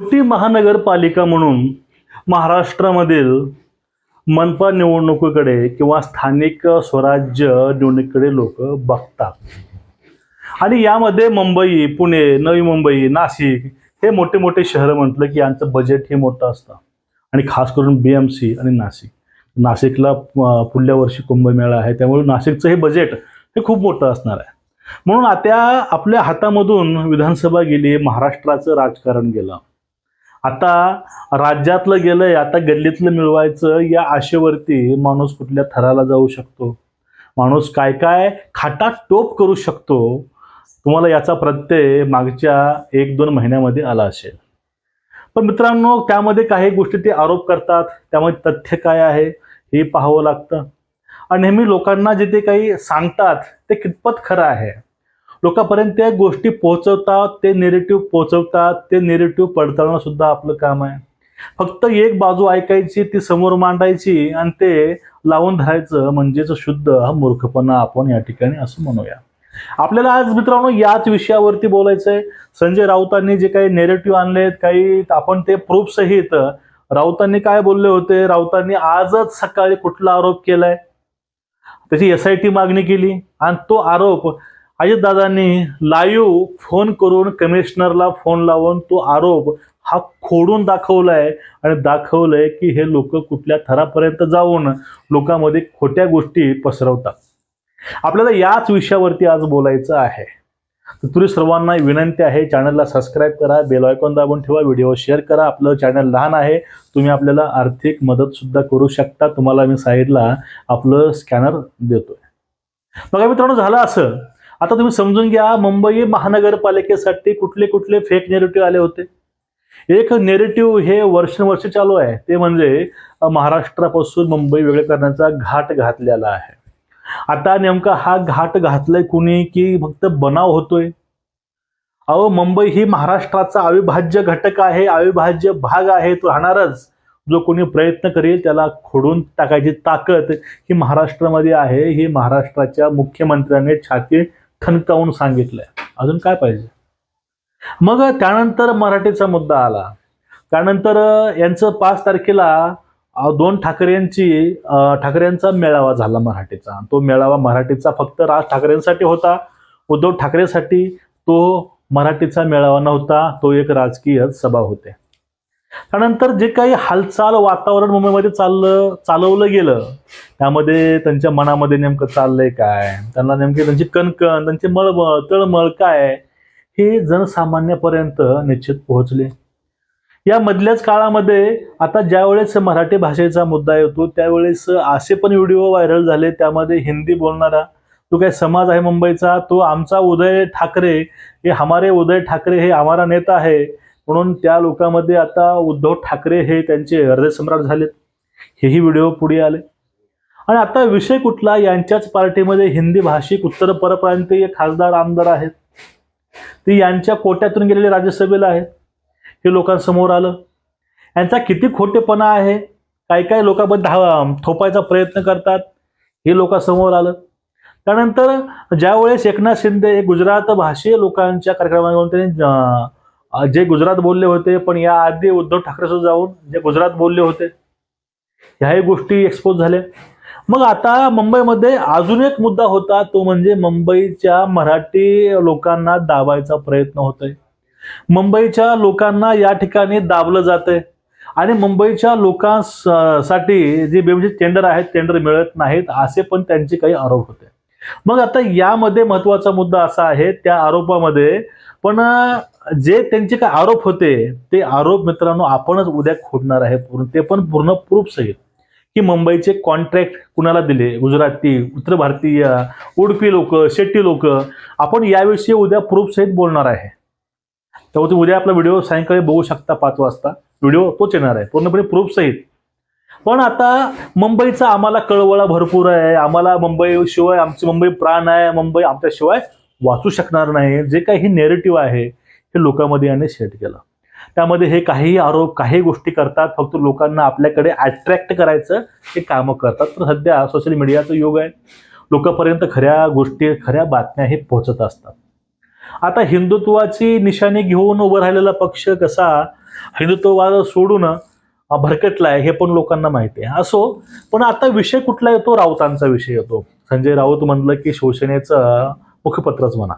ती महानगरपालिका म्हणून महाराष्ट्रामधील मनपा निवडणुकीकडे किंवा स्थानिक स्वराज्य निवडणुकीकडे लोक बघतात. आणि यामध्ये मुंबई पुणे नवी मुंबई नाशिक हे मोठे मोठे शहरं म्हटलं की यांचं बजेट हे मोठं असतं. आणि खास करून बी एम सी आणि नाशिक. नाशिकला पुढल्या वर्षी कुंभमेळा आहे त्यामुळे नाशिकचं हे बजेट हे खूप मोठं असणार आहे. म्हणून आता आपल्या हातामधून विधानसभा गेली महाराष्ट्राचं राजकारण गेलं. आता राज्यातलं गेलंय आता गल्लीतलं मिळवायचं या आशेवरती माणूस कुठल्या थराला जाऊ शकतो? माणूस काय काय खाटात टोप करू शकतो? तुम्हाला याचा प्रत्यय मागच्या एक दोन महिन्यामध्ये आला असेल. पण मित्रांनो त्यामध्ये काही गोष्टी ते आरोप करतात. त्यामध्ये तथ्य काय आहे हे पाहावं लागतं. आणि नेहमी लोकांना जे ते काही सांगतात ते कितपत खरं आहे? लोकांपर्यंत त्या गोष्टी पोहोचवतात ते नेरेटिव्ह पोहोचवतात ते नेरेटिव्ह पडताळणं सुद्धा आपलं काम आहे. फक्त एक बाजू ऐकायची ती समोर मांडायची आणि ते लावून धरायचं म्हणजेच शुद्ध हा मूर्खपणा आपण या ठिकाणी असं म्हणूया. आपल्याला आज मित्रांनो याच विषयावरती बोलायचं आहे संजय राऊतांनी जे काही नेरेटिव्ह आणलेत काही आपण ते प्रूफ सहित राऊतांनी काय बोलले होते? राऊतांनी आजच सकाळी कुठला आरोप केलाय? त्याची एस आय टी मागणी केली आणि तो आरोप अजितदादांनी लाईव्ह फोन करून कमिशनरला फोन लावून तो आरोप हा खोडून दाखवलाय आणि दाखवलंय की हे लोक कुठल्या थरापर्यंत जाऊन लोकांमध्ये खोट्या गोष्टी पसरवतात. आपल्याला याच विषयावरती आज बोलायचं आहे. तर तुम्ही सर्वांना विनंती आहे चॅनलला सबस्क्राईब करा बेल आयकॉन दाबून ठेवा व्हिडिओ शेअर करा. आपलं चॅनल लहान आहे तुम्ही आपल्याला आर्थिक मदत सुद्धा करू शकता. तुम्हाला मी साईडला आपलं स्कॅनर देतोय. बघा मित्रांनो झालं असं. आता तुम्ही समजून घ्या मुंबई महानगरपालिकेसाठी कुठले कुठले फेक नेरेटिव्ह आले होते? एक नेरेटिव्ह हे वर्षानुवर्ष चालू आहे. ते म्हणजे महाराष्ट्रापासून मुंबई वेगळे करण्याचा घाट घातलेला आहे. आता नेमका हा घाट घातलाय कुणी की फक्त बनाव होतोय? अहो मुंबई ही महाराष्ट्राचा अविभाज्य घटक आहे अविभाज्य भाग आहे तो राहणारच. जो कोणी प्रयत्न करेल त्याला खोडून टाकायची ताकद ही महाराष्ट्रामध्ये आहे. ही महाराष्ट्राच्या मुख्यमंत्र्यांनी छाती ठणकावून सांगितलंय. अजून काय पाहिजे? मग त्यानंतर मराठीचा मुद्दा आला. त्यानंतर यांचं पाच तारखेला दोन ठाकरेंची ठाकरेंचा मेळावा झाला मराठीचा. तो मेळावा मराठीचा फक्त राज ठाकरेंसाठी होता. उद्धव ठाकरेसाठी तो मराठीचा मेळावा नव्हता. तो एक राजकीय सभा होते. त्यानंतर जे काही हालचाल वातावरण मुंबईमध्ये चाललं चालवलं गेलं त्यामध्ये त्यांच्या मनामध्ये नेमकं चाललंय काय? त्यांना नेमके त्यांची कणकण त्यांची मळमळ तळमळ काय? हे जनसामान्यापर्यंत निश्चित पोहोचले. या मधल्याच काळामध्ये आता ज्यावेळेस मराठी भाषेचा मुद्दा येतो त्यावेळेस असे पण व्हिडिओ व्हायरल झाले त्यामध्ये हिंदी बोलणारा तो काय समाज आहे मुंबईचा तो आमचा उदय ठाकरे हे हमारे उदय ठाकरे हे आम्हाला नेता आहे म्हणून त्या लोकांमध्ये आता उद्धव ठाकरे हे त्यांचे हृदयसम्राट झालेत. हेही व्हिडिओ पुढे आले. आणि आता विषय कुठला? यांच्याच पार्टीमध्ये हिंदी भाषिक उत्तर परप्रांतीय खासदार आमदार आहेत. ते यांच्या कोट्यातून गेलेले राज्यसभेला आहेत. हे लोकांसमोर आलं. यांचा किती खोटेपणा आहे? काही काही लोकांबद्दल धावा थोपायचा प्रयत्न करतात हे लोकांसमोर आलं. त्यानंतर ज्यावेळेस एकनाथ शिंदे हे गुजरात भाषीय लोकांच्या कार्यक्रमात त्यांनी जे गुजरात बोलले होते पण या आधी उद्धव ठाकरे सुद्धा जाऊन जे गुजरात बोलले होते ह्याही गोष्टी एक्सपोज झाल्या. मग आता मुंबईमध्ये अजून एक मुद्दा होता तो म्हणजे मुंबईच्या मराठी लोकांना दाबायचा प्रयत्न होतोय. मुंबईच्या लोकांना या ठिकाणी दाबलं जातंय. आणि मुंबईच्या लोकांसाठी जे म्हणजे टेंडर आहेत टेंडर मिळत नाहीत असे पण त्यांचे काही आरोप होते. मग आता यामध्ये महत्त्वाचा मुद्दा असा आहे त्या आरोपामध्ये पण जे त्यांचे काय आरोप होते ते आरोप मित्रांनो आपणच उद्या खोडणार आहे पूर्ण. ते पण पूर्ण प्रूफ सहित. की मुंबईचे कॉन्ट्रॅक्ट कुणाला दिले? गुजराती उत्तर भारतीय उडपी लोक शेट्टी लोक. आपण याविषयी उद्या प्रूफ सहित बोलणार आहे. तेव्हा उद्या आपला व्हिडिओ सायंकाळी बघू शकता पाच वाजता. व्हिडिओ तोच येणार आहे. पूर्णपणे प्रूफ सहित. पण आता मुंबईचा आम्हाला कळवळा भरपूर आहे. आम्हाला मुंबई शिवाय आमची मुंबई प्राण आहे. मुंबई आमच्याशिवाय वाचू शकणार नाही. जे काही हे नेरेटिव्ह आहे हे लोकांमध्ये याने सेट केलं. त्यामध्ये हे काही आरोप काही गोष्टी करतात फक्त लोकांना आपल्याकडे अट्रॅक्ट करायचं हे कामं करतात. तर सध्या सोशल मीडियाचा युग आहे. लोकांपर्यंत खऱ्या गोष्टी खऱ्या बातम्या हे पोहोचत असतात. आता हिंदुत्वाची निशाणी घेऊन उभं राहिलेला पक्ष कसा हिंदुत्ववाद सोडून भरकटलाय हे पण लोकांना माहिती आहे. असो पण आता विषय कुठला येतो? राऊतांचा विषय येतो. संजय राऊत म्हणलं की शिवसेनेचं मुखपत्रच म्हणा.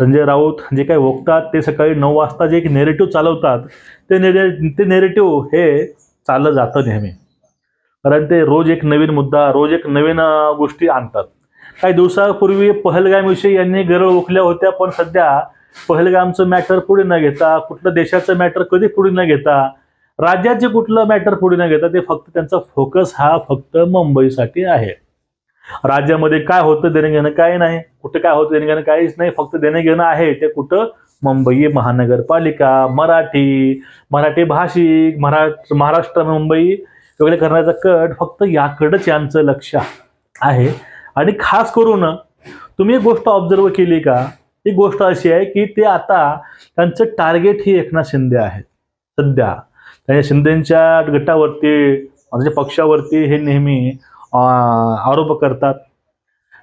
संजय राऊत जे काही ओकतात ते सकाळी नऊ वाजता जे एक नेरेटिव्ह चालवतात ते नेरे ते नेरेटिव्ह हे चाललं जातं नेहमी. कारण ते रोज एक नवीन मुद्दा रोज एक नवीन गोष्टी आणतात. काही दिवसापूर्वी पहलगामविषयी यांनी गरळ ओखल्या होत्या पण सध्या पहलगामचं मॅटर पुढे न घेता कुठलं देशाचं मॅटर कधी पुढे न घेता राज्याचे कुठलं मॅटर पुढे न घेता ते फक्त त्यांचा फोकस हा फक्त मुंबईसाठी आहे. राज्यामध्ये काय होतं देणं घेणं काय नाही कुठं काय होतं देणं घेणं काहीच नाही फक्त देणं घेणं आहे. ते कुठं? मुंबई महानगरपालिका मराठी मराठी भाषिक मरा महाराष्ट्र मुंबई वगैरे करण्याचा कट फक्त याकडंच यांचं लक्ष आहे. आणि खास करून तुम्ही एक गोष्ट ऑब्झर्व केली का? ही गोष्ट अशी आहे की ते आता त्यांचं टार्गेट ही एकनाथ शिंदे आहेत. सध्या. त्यांच्या शिंदेच्या गटावरती म्हणजे पक्षावरती हे नेहमी आरोप करतात.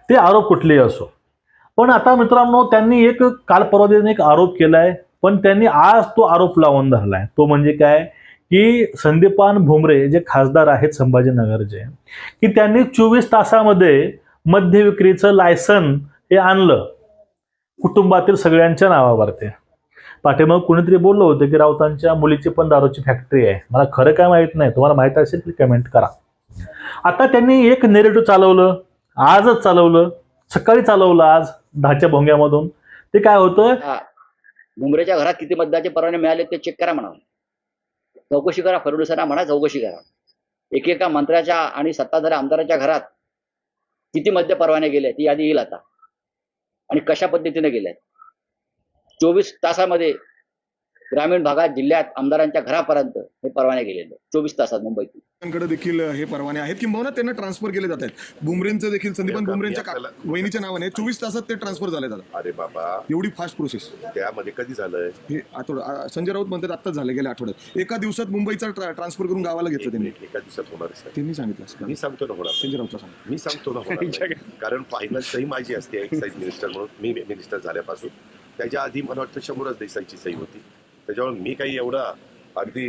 ते आरोप कुठलेही असो. पण आता मित्रांनो त्यांनी एक काल परवा एक आरोप केलाय पण त्यांनी आज तो आरोप लावून धरलाय. तो म्हणजे काय? की संदीपान भुमरे जे खासदार आहेत संभाजीनगरचे की त्यांनी चोवीस तासामध्ये मद्य विक्रीचं लायसन हे आणलं. कुटुंबातील सगळ्यांच्या नावावरती. पाठीमाग कुणीतरी बोललं होतं की राऊतांच्या मुलीची पण दारूची फॅक्टरी आहे. मला खरं काय माहीत नाही. तुम्हाला माहीत असेल तर कमेंट करा. आता त्यांनी एक नेरेटिव्ह चालवलं आजच चालवलं सकाळी चालवलं आज दहाच्या भोंग्यामधून. ते काय होतं? हा. घरात किती मतदाचे परवाने मिळाले ते चेक करा म्हणा चौकशी करा फडणवीसांना म्हणा चौकशी करा. एकेका मंत्र्याच्या आणि सत्ताधारी आमदाराच्या घरात किती मद्य परवाने गेले ती यादी येईल आता. आणि कशा पद्धतीने गेल्या चोवीस तासामध्ये ग्रामीण भागात जिल्ह्यात आमदारांच्या घरापर्यंत हे परवाने गेलेले चोवीस तासात मुंबईत कडे देखील हे परवाने आहेत किंबहुना त्यांना ट्रान्सफर केले जात आहेत. बुमरेंचं देखील संदीपन बुमरेंच्या वहिनीच्या नावाने चोवीस तासात ते ट्रान्सफर झाले दादा अरे बाबा. एवढी फास्ट प्रोसेस त्यामध्ये कधी झालंय? हे आठवड संजय राऊत म्हणतात आत्ताच झाले गेल्या आठवड्यात. एका दिवसात मुंबईचा ट्रा- ट्रान्सफर करून गावाला घेतलं त्यांनी. एक- एका दिवसात होणार. त्यांनी सांगितलं. मी सांगतो ना होणार संजय राऊतला सांग. मी सांगतो ना होणार नाही. कारण फायनल सही माझी असते एक्साईज मिनिस्टर म्हणून. मी मिनिस्टर झाल्यापासून. त्याच्या आधी मला वाटतं शंभरच देसाईची सही होती. त्याच्यामुळे मी काही एवढा अगदी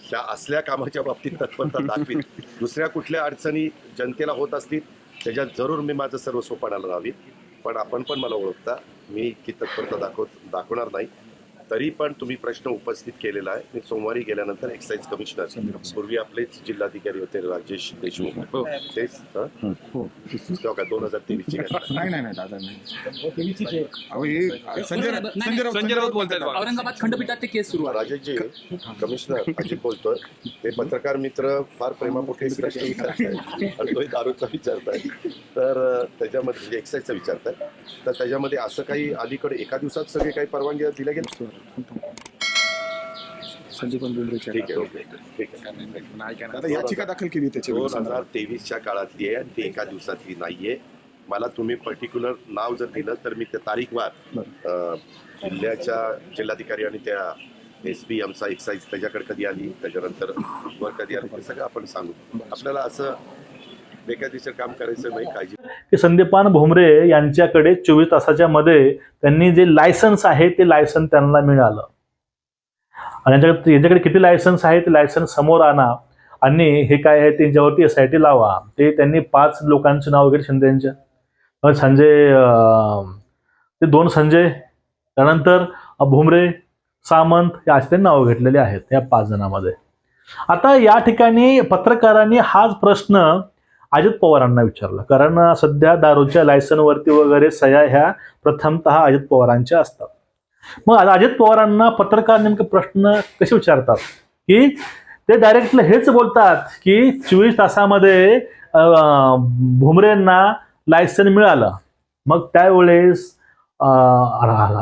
ह्या असल्या कामाच्या बाबतीत तत्परता दाखवीन दुसऱ्या कुठल्या अडचणी जनतेला होत असतील त्याच्यात जरूर मी माझं सर्वस्व पणाला लावीन पण आपण पण मला ओळखता. मी इतकी तत्परता दाखवत दाखवणार नाही. तरी पण तुम्ही प्रश्न उपस्थित केलेला आहे. मी सोमवारी गेल्यानंतर एक्साईज कमिशनर पूर्वी आपलेच जिल्हाधिकारी होते राजेश देशमुख. तेच हं? हो. तेव्हा का? दोन हजार तेवीस नाही नाही नाही दादा नाही. हे संजय राऊत. औरंगाबाद खंडपीठात ते केस सुरू राजेशजी कमिशनर अजित बोलतोय. ते पत्रकार मित्र फार प्रेमापोटे प्रश्न विचारताय आणि तोही दारूचा विचारताय तर त्याच्यामध्ये एक्साईजचा विचारताय तर त्याच्यामध्ये असं काही अलीकडे एका दिवसात सगळे काही परवानगी दिल्या गेल्या? बुमरेच्या ठीक आहे ओके. ठीक आहे. दादा याचिका दाखल केली त्याची दोन हजार तेवीसच्या काळातली आहे आणि ती एका दिवसातली नाहीये. मला तुम्ही पर्टिक्युलर नाव जर दिलं तर मी त्या तारीखवार अं, जिल्ह्याच्या जिल्हाधिकारी आणि त्या एस पी एमचा एक्साईज त्याच्याकडे कधी आली त्याच्यानंतर वर कधी आली ते सगळं आपण सांगू. आपल्याला असं बेकायदेशीर काम करायचं नाही काळजी. की संदीपान भुमरे यांच्याकडे चोवीस तासाच्या मध्ये त्यांनी जे लायसन्स आहे ते लायसन त्यांना मिळालं. आणि यांच्याकडे यांच्याकडे किती लायसन्स आहे ते लायसन्स समोर आणा. आणि हे काय आहे त्यांच्यावरती एस आय टी लावा. ते त्यांनी पाच लोकांचं नाव वगैरे शिंदेच्या संजय ते दोन संजय त्यानंतर भुमरे सामंत हे असे त्यांनी नावं घेतलेले आहेत या पाच जणांमध्ये. आता या ठिकाणी पत्रकारांनी हाच प्रश्न अजित पवारांना विचारलं. कारण सध्या दारूच्या लायसनवरती वगैरे सह्या ह्या प्रथमतः अजित पवारांच्या असतात. मग आता अजित पवारांना पत्रकार नेमके प्रश्न कसे विचारतात? की ते डायरेक्टली हेच बोलतात की चोवीस तासामध्ये भुमरेंना लायसन मिळालं. मग त्यावेळेस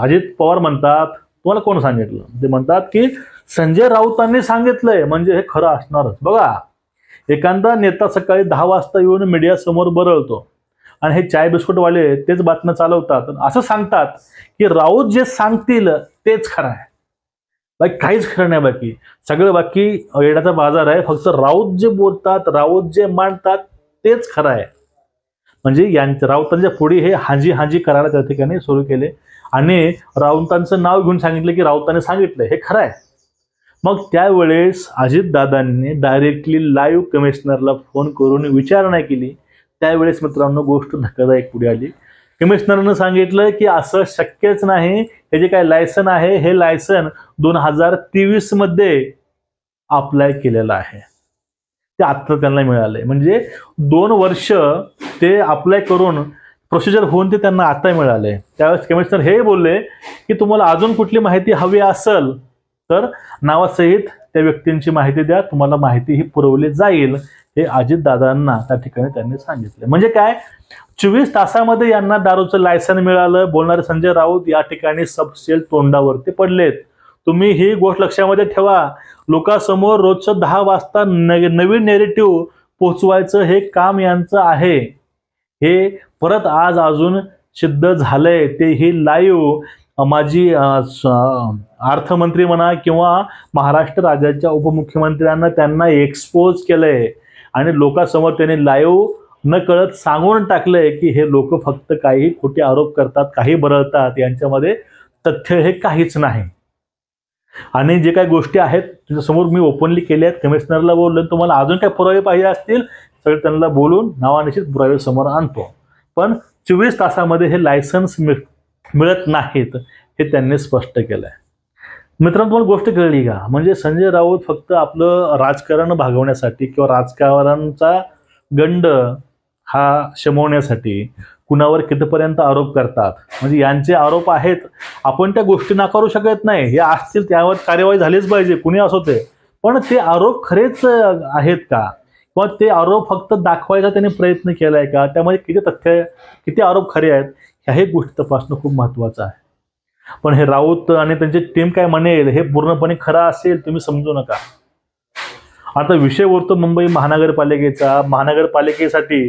अजित पवार म्हणतात तुम्हाला कोण सांगितलं? ते म्हणतात की संजय राऊतांनी सांगितलंय. म्हणजे हे खरं असणारच. बघा एखादा नेता सकाळी दहा वाजता येऊन मीडिया समोर बरळतो आणि हे चाय बिस्कुटवाले तेच बातम्या चालवतात. असं सांगतात की राऊत जे सांगतील तेच खरं आहे. बाकी काहीच खरं नाही बाकी. सगळं बाकी येण्याचा बाजार आहे. फक्त राऊत जे बोलतात राऊत जे मांडतात तेच खरं आहे. म्हणजे यांच्या राऊतांच्या पुढे हे हांजी हांजी करायला त्या ठिकाणी सुरू केले. आणि राऊतांचं नाव घेऊन सांगितलं की राऊतांनी सांगितलं हे खरं आहे. मग त्यावेळेस अजितदादांनी डायरेक्टली लाईव्ह कमिशनरला फोन करून विचारणा केली. त्यावेळेस मित्रांनो गोष्ट धक्कादायक पुढे आली. कमिशनरनं सांगितलं की असं शक्यच नाही हे जे काय लायसन आहे हे लायसन दोन हजार तेवीसमध्ये अप्लाय केलेलं आहे. ते आत्ता त्यांना मिळालंय. म्हणजे दोन वर्ष ते अप्लाय करून प्रोसिजर होऊन ते त्यांना आता मिळाले त्यावेळेस कमिशनर हे बोलले की तुम्हाला अजून कुठली माहिती हवी असेल तर नावासहित त्या व्यक्तींची माहिती द्या. तुम्हाला माहिती ही पुरवली जाईल हे अजितदादांना त्या ठिकाणी त्यांनी सांगितले. म्हणजे काय? चोवीस तासामध्ये यांना दारूचं लायसन मिळालं. बोलणारे संजय राऊत या ठिकाणी सबसेल तोंडावरती पडलेत. तुम्ही ही गोष्ट लक्षामध्ये ठेवा. लोकांसमोर रोजचं दहा वाजता नवीन नेरेटिव्ह पोचवायचं हे काम यांचं आहे. हे परत आज अजून सिद्ध झालंय. ते ही लाईव्ह माझी स- अर्थमंत्री म्हणा किंवा महाराष्ट्र राज्याच्या उपमुख्यमंत्र्यांना त्यांना एक्सपोज केलंय आणि लोकांसमोर त्यांनी लाईव्ह न कळत सांगून टाकलंय की हे लोक फक्त काही खोटे आरोप करतात काही बरळतात यांच्यामध्ये तथ्य हे काहीच नाही. आणि जे काही गोष्टी आहेत त्याच्यासमोर मी ओपनली केल्या आहेत. कमिशनरला बोललो तुम्हाला अजून काही पुरावे पाहिजे असतील सगळे त्यांना बोलून नावानिश्चित पुरावे समोर आणतो. पण चोवीस तासामध्ये हे लायसन्स मिळ मिळत नाहीत हे त्यांनी स्पष्ट केलं आहे मित्रांनो तुम्हाला गोष्ट कळली का? म्हणजे संजय राऊत फक्त आपलं राजकारण भागवण्यासाठी किंवा राजकारणाचा गंड हा शमवण्यासाठी कुणावर कितीपर्यंत आरोप करतात? म्हणजे यांचे आरोप आहेत आपण त्या गोष्टी नाकारू शकत नाही. हे असतील त्यावर कार्यवाही झालीच पाहिजे कुणी असो ते. पण ते आरोप खरेच आहेत का? किंवा ते आरोप फक्त दाखवायचा त्यांनी प्रयत्न केलाय का? त्यामध्ये किती तथ्य किती आरोप खरे आहेत? ह्याही गोष्टी तपासणं खूप महत्त्वाचं आहे. पण हे राऊत आणि त्यांची टीम काय म्हणेल हे पूर्णपणे खरं असेल तुम्ही समजू नका. आता विषय उरतो मुंबई महानगरपालिकेचा महानगरपालिकेसाठी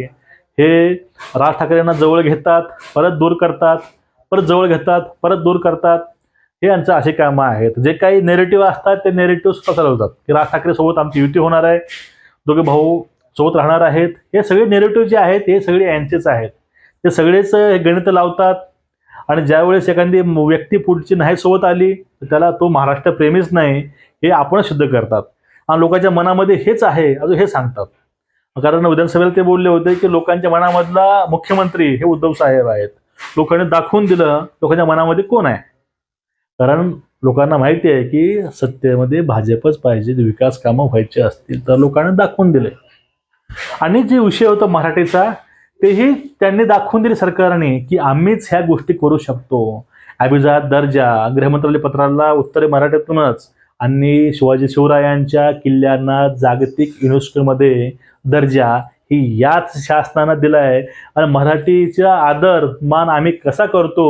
हे राज ठाकरेंना जवळ घेतात परत दूर करतात परत जवळ घेतात परत दूर करतात. हे यांचं असे कामं आहेत. जे काही नेरेटिव्ह असतात ते नेरेटिव्ह सुद्धा चालवतात. की राज ठाकरे सोबत आमची युती होणार आहे दोघे भाऊ सोबत राहणार आहेत. हे सगळे नेरेटिव्ह जे आहेत हे सगळे यांचेच आहेत. ते सगळेच हे गणित लावतात. आणि ज्यावेळेस एखादी व्यक्ती पुढची नाही सोबत आली तर त्याला तो महाराष्ट्र प्रेमीच नाही हे आपण सिद्ध करतात. आणि लोकांच्या मनामध्ये हेच आहे अजून हे सांगतात. कारण विधानसभेला ते बोलले होते की लोकांच्या मनामधला मुख्यमंत्री हे उद्धव साहेब आहेत. लोकांनी दाखवून दिलं लोकांच्या मनामध्ये कोण आहे? कारण लोकांना माहिती आहे की सत्तेमध्ये भाजपच पाहिजे विकास कामं व्हायचे असतील तर लोकांनी दाखवून दिले. आणि जे विषय होता मराठीचा तेही त्यांनी दाखवून दिले सरकारने की आम्हीच ह्या गोष्टी करू शकतो. अभिजात दर्जा गृहमंत्रालय पत्राला उत्तरे मराठीतूनच. आणि शिवाजी शिवरायांच्या किल्ल्यांना जागतिक युनेस्कोमध्ये दर्जा ही याच शासनानं दिला आहे आणि मराठीचा आदर मान आम्ही कसा करतो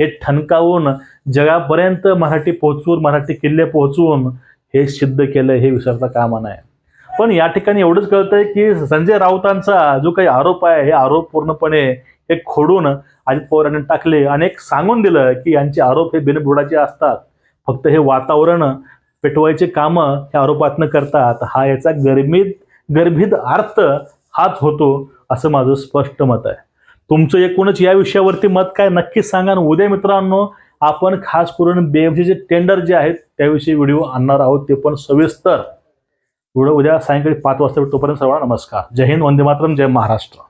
हे ठणकावून जगापर्यंत मराठी पोहोचवून मराठी किल्ले पोहोचवून हे सिद्ध केलं हे विसरता कामा नाही पण या ठिकाणी एवढंच कळतंय की संजय राऊतांचा जो काही आरोप आहे हे आरोप पूर्णपणे हे खोडून अजित पवार यांनी टाकले. आणि एक सांगून दिलं की यांचे आरोप हे बिनबुडाचे असतात. फक्त हे वातावरण पेटवायचे कामं हे आरोपातनं करतात. हा याचा गर्मीत गर्भित अर्थ हाच होतो असं माझं स्पष्ट मत आहे. तुमचं एकूणच या विषयावरती मत काय नक्कीच सांगा. उद्या मित्रांनो आपण खास करून बीएमसीचे टेंडर जे आहेत त्याविषयी व्हिडिओ आणणार आहोत. ते पण सविस्तर. एवढं उद्या सायंकाळी पाच वाजता तोपर्यंत सर्वांना नमस्कार. जय हिंद वंदे मातरम जय महाराष्ट्र.